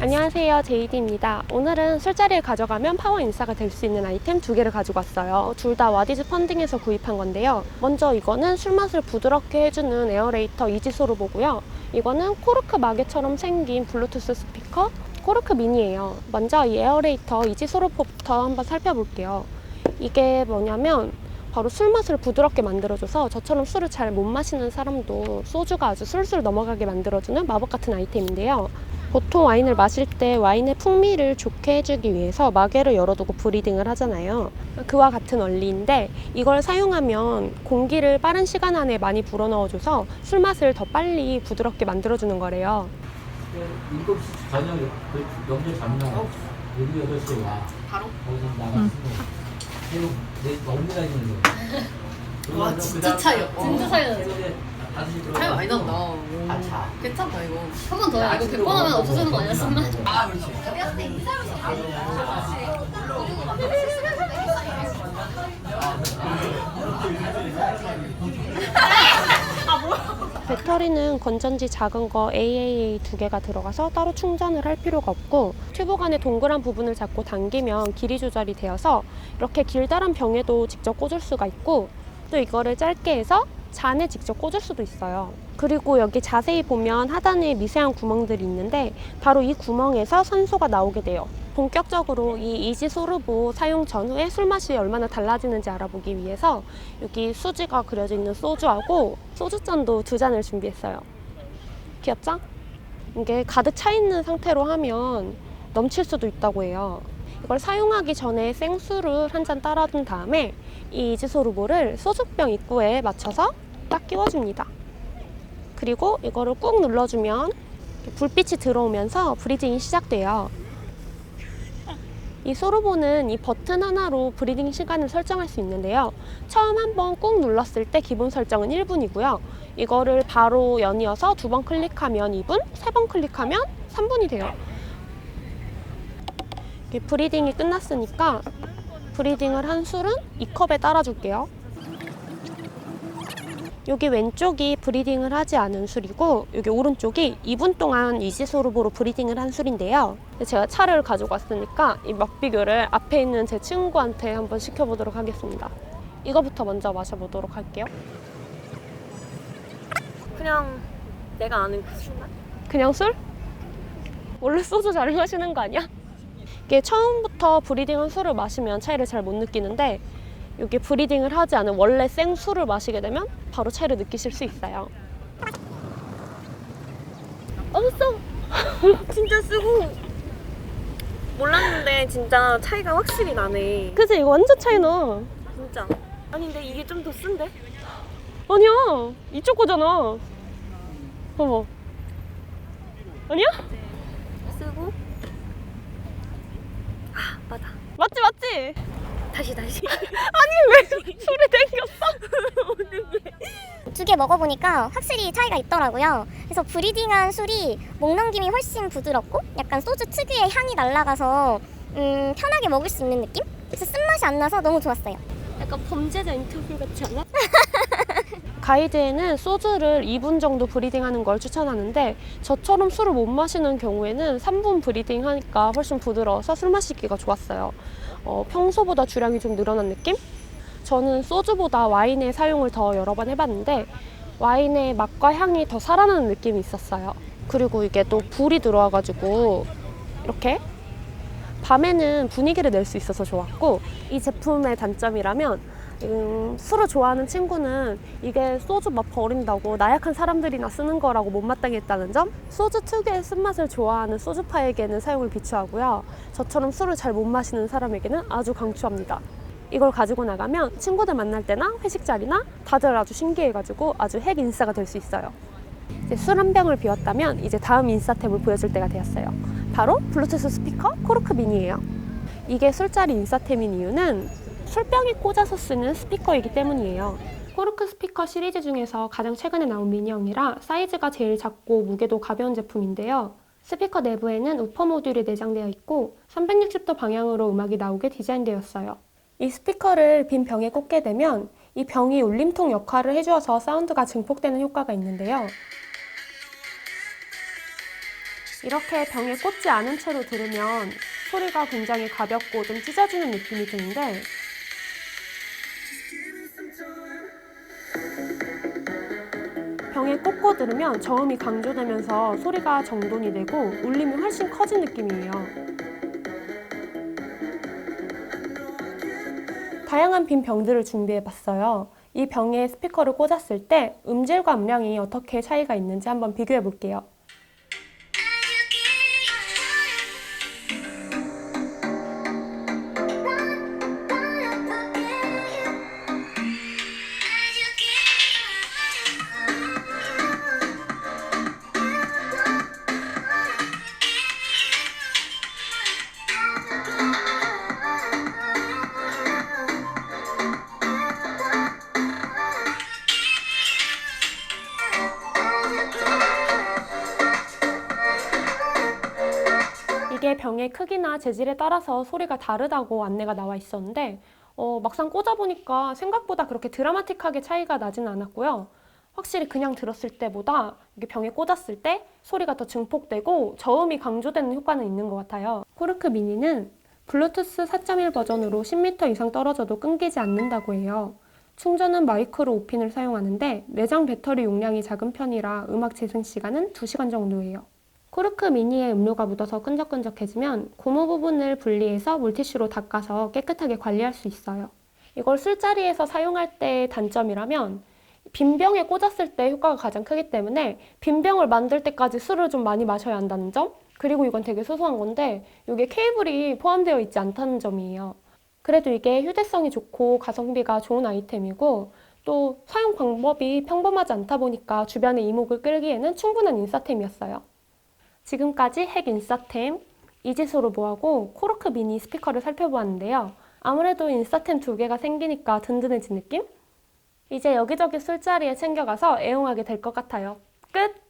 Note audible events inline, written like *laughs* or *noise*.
안녕하세요. 제이디입니다. 오늘은 술자리를 가져가면 파워 인싸가 될 수 있는 아이템 두 개를 가지고 왔어요. 둘 다 와디즈 펀딩에서 구입한 건데요. 먼저 이거는 술 맛을 부드럽게 해주는 에어레이터 이지소르보고요. 이거는 코르크 마개처럼 생긴 블루투스 스피커 코르크 미니예요. 먼저 이 에어레이터 이지소르보부터 한번 살펴볼게요. 이게 뭐냐면 바로 술 맛을 부드럽게 만들어줘서 저처럼 술을 잘 못 마시는 사람도 소주가 아주 술술 넘어가게 만들어주는 마법 같은 아이템인데요. 보통 와인을 마실 때 와인의 풍미를 좋게 해주기 위해서 마개를 열어두고 브리딩을 하잖아요. 그와 같은 원리인데 이걸 사용하면 공기를 빠른 시간 안에 많이 불어넣어줘서 술 맛을 더 빨리 부드럽게 만들어주는 거래요. 7시 저녁에 그 명절 잡나 7, 8시에 와 바로? 거기서 계속 내 너무 다니는 거 와, 진짜 차이 없- 진짜 차이 나지. 차이 많이 난다. 아, 자. 괜찮다 이거. 한 번 더 해. 이거 100번 하면 없어지는 거 아니야? 쓴맛? 아 그렇지 배터리는 건전지 작은 거 AAA 두 개가 들어가서 따로 충전을 할 필요가 없고 튜브 간의 동그란 부분을 잡고 당기면 길이 조절이 되어서 이렇게 길다란 병에도 직접 꽂을 수가 있고 또 이거를 짧게 해서 잔에 직접 꽂을 수도 있어요. 그리고 여기 자세히 보면 하단에 미세한 구멍들이 있는데 바로 이 구멍에서 산소가 나오게 돼요. 본격적으로 이 이지 소르보 사용 전후에 술 맛이 얼마나 달라지는지 알아보기 위해서 여기 수지가 그려져 있는 소주하고 소주잔도 두 잔을 준비했어요. 귀엽죠? 이게 가득 차 있는 상태로 하면 넘칠 수도 있다고 해요. 이걸 사용하기 전에 생수를 한 잔 따라둔 다음에 이 이지소르보를 소주병 입구에 맞춰서 딱 끼워줍니다. 그리고 이거를 꾹 눌러주면 불빛이 들어오면서 브리딩이 시작돼요. 이 소르보는 이 버튼 하나로 브리딩 시간을 설정할 수 있는데요. 처음 한 번 꾹 눌렀을 때 기본 설정은 1분이고요. 이거를 바로 연이어서 두 번 클릭하면 2분, 세 번 클릭하면 3분이 돼요. 브리딩이 끝났으니까 브리딩을 한 술은 이 컵에 따라줄게요. 여기 왼쪽이 브리딩을 하지 않은 술이고 여기 오른쪽이 2분 동안 이지소르보로 브리딩을 한 술인데요. 제가 차를 가지고 왔으니까 이 맛비교를 앞에 있는 제 친구한테 한번 시켜보도록 하겠습니다. 이거부터 먼저 마셔보도록 할게요. 그냥 내가 아는 그 술맛? 그냥 술? 원래 소주 잘 마시는 거 아니야? 이게 처음부터 브리딩한 술을 마시면 차이를 잘 못 느끼는데 여기 브리딩을 하지 않은 원래 생술을 마시게 되면 바로 차이를 느끼실 수 있어요. 없어. *laughs* 진짜 쓰고 몰랐는데 진짜 차이가 확실히 나네. 그치 이거 완전 차이 나. 진짜. 아니 근데 이게 좀 더 쓴데? 아니야 이쪽 거잖아. 봐봐. 아니야? 쓰고 아 맞아. 맞지 맞지. 다시 다시. *laughs* 아니 왜 술이 땡겼어? *laughs* 두 개 먹어보니까 확실히 차이가 있더라고요. 그래서 브리딩한 술이 목 넘김이 훨씬 부드럽고 약간 소주 특유의 향이 날아가서 음, 편하게 먹을 수 있는 느낌? 그래서 쓴맛이 안 나서 너무 좋았어요. 약간 범죄자 인터뷰 같지 않아? *laughs* 가이드에는 소주를 2분 정도 브리딩하는 걸 추천하는데 저처럼 술을 못 마시는 경우에는 3분 브리딩 하니까 훨씬 부드러워서 술 마시기가 좋았어요. 어, 평소보다 주량이 좀 늘어난 느낌? 저는 소주보다 와인의 사용을 더 여러 번 해봤는데 와인의 맛과 향이 더 살아나는 느낌이 있었어요. 그리고 이게 또 불이 들어와가지고 이렇게 밤에는 분위기를 낼 수 있어서 좋았고 이 제품의 단점이라면 음, 술을 좋아하는 친구는 이게 소주 맛 버린다고 나약한 사람들이나 쓰는 거라고 못마땅했다는 점 소주 특유의 쓴맛을 좋아하는 소주파에게는 사용을 비추하고요 저처럼 술을 잘 못 마시는 사람에게는 아주 강추합니다 이걸 가지고 나가면 친구들 만날 때나 회식 자리나 다들 아주 신기해가지고 아주 핵 인싸가 될 수 있어요 이제 술한 병을 비웠다면 이제 다음 인싸템을 보여줄 때가 되었어요. 바로 블루투스 스피커 코르크 미니예요. 이게 술자리 인싸템인 이유는 술병에 꽂아서 쓰는 스피커이기 때문이에요. 코르크 스피커 시리즈 중에서 가장 최근에 나온 미니형이라 사이즈가 제일 작고 무게도 가벼운 제품인데요. 스피커 내부에는 우퍼 모듈이 내장되어 있고 360도 방향으로 음악이 나오게 디자인되었어요. 이 스피커를 빈 병에 꽂게 되면 이 병이 울림통 역할을 해주어서 사운드가 증폭되는 효과가 있는데요. 이렇게 병에 꽂지 않은 채로 들으면 소리가 굉장히 가볍고 좀 찢어지는 느낌이 드는데 병에 꽂고 들으면 저음이 강조되면서 소리가 정돈이 되고 울림이 훨씬 커진 느낌이에요. 다양한 빈 병들을 준비해 봤어요. 이 병에 스피커를 꽂았을 때 음질과 음량이 어떻게 차이가 있는지 한번 비교해 볼게요. 병의 크기나 재질에 따라서 소리가 다르다고 안내가 나와 있었는데 어, 막상 꽂아보니까 생각보다 그렇게 드라마틱하게 차이가 나진 않았고요. 확실히 그냥 들었을 때보다 이게 병에 꽂았을 때 소리가 더 증폭되고 저음이 강조되는 효과는 있는 것 같아요. 코르크 미니는 블루투스 4.1 버전으로 10m 이상 떨어져도 끊기지 않는다고 해요. 충전은 마이크로 5핀을 사용하는데 내장 배터리 용량이 작은 편이라 음악 재생 시간은 2시간 정도예요. 코르크 미니에 음료가 묻어서 끈적끈적해지면 고무 부분을 분리해서 물티슈로 닦아서 깨끗하게 관리할 수 있어요. 이걸 술자리에서 사용할 때의 단점이라면 빈 병에 꽂았을 때 효과가 가장 크기 때문에 빈 병을 만들 때까지 술을 좀 많이 마셔야 한다는 점 그리고 이건 되게 소소한 건데 이게 케이블이 포함되어 있지 않다는 점이에요. 그래도 이게 휴대성이 좋고 가성비가 좋은 아이템이고 또 사용 방법이 평범하지 않다 보니까 주변의 이목을 끌기에는 충분한 인싸템이었어요. 지금까지 핵 인싸템, 이지소로 모하고 코르크 미니 스피커를 살펴보았는데요. 아무래도 인싸템 두 개가 생기니까 든든해진 느낌? 이제 여기저기 술자리에 챙겨가서 애용하게 될 것 같아요. 끝!